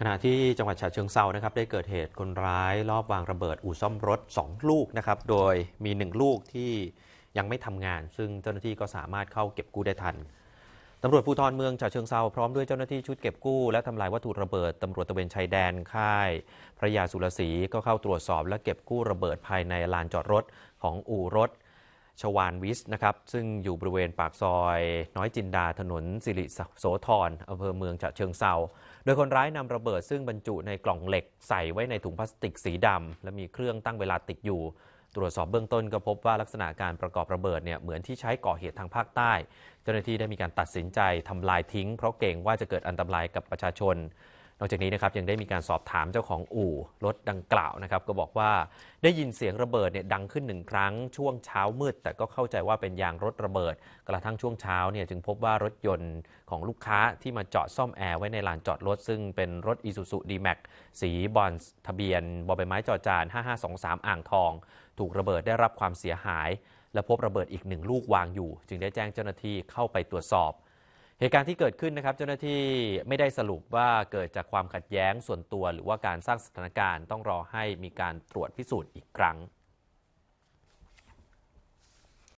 ขณะที่จังหวัดฉะเชิงเซานะครับได้เกิดเหตุคนร้ายลอบวางระเบิดอู่ซ่อมรถ 2 ลูกนะครับโดยมี 1 ลูกที่ยังไม่ทำงาน ซึ่งเจ้าหน้าที่ก็สามารถเข้าเก็บกู้ได้ทันตำรวจภูธรเมืองฉะเชิงเซาพร้อมด้วยเจ้าหน้าที่ชุดเก็บกู้และทำลายวัตถุระเบิดตำรวจตะเวนชายแดนค่าย พระยาสุรศรีก็เข้าตรวจสอบและเก็บกู้ระเบิดภายในลานจอดรถของอู่รถ ชวานวิสนะครับซึ่งอยู่บริเวณปากซอย น้อยจินดาถนนสิริโสธรอำเภอเมืองฉะเชิงเซาโดยคนร้ายนำระเบิดซึ่งบรรจุในกล่องเหล็กใส่ไว้ในถุงพลาสติกสีดำและมีเครื่องตั้งเวลาติดอยู่ ตรวจสอบเบื้องต้นก็พบว่าลักษณะการประกอบระเบิดเนี่ยเหมือนที่ใช้ก่อเหตุทางภาคใต้ เจ้าหน้าที่ได้มีการตัดสินใจทำลายทิ้ง เพราะเกรงว่าจะเกิดอันตรายกับประชาชน นอกจากนี้นะครับยังได้มีการสอบถามเจ้าของอู่รถดังกล่าวนะครับก็บอกว่าได้ยินเสียงระเบิดเนี่ยดังขึ้นหนึ่งครั้งช่วงเช้ามืด แต่ก็เข้าใจว่าเป็นยางรถระเบิด กระทั่งช่วงเช้าเนี่ยจึงพบว่ารถยนต์ของลูกค้าที่มาจอดซ่อมแอร์ไว้ในลานจอดรถ ซึ่งเป็นรถ i s u z u D-Max สีบอนซ์ทะเบียนบอใบไม้จอจาน 5523 อ่างทอง ถูกระเบิดได้รับความเสียหาย และพบระเบิดอีกหนึ่งลูกวางอยู่ จึงได้แจ้งเจ้าหน้าที่เข้าไปตรวจสอบ เหตุการณ์ที่เกิดขึ้นนะครับเจ้าหน้าที่ไม่ได้สรุปว่าเกิดจากความขัดแย้งส่วนตัว หรือว่าการสร้างสถานการณ์ต้องรอให้มีการตรวจพิสูจน์อีกครั้ง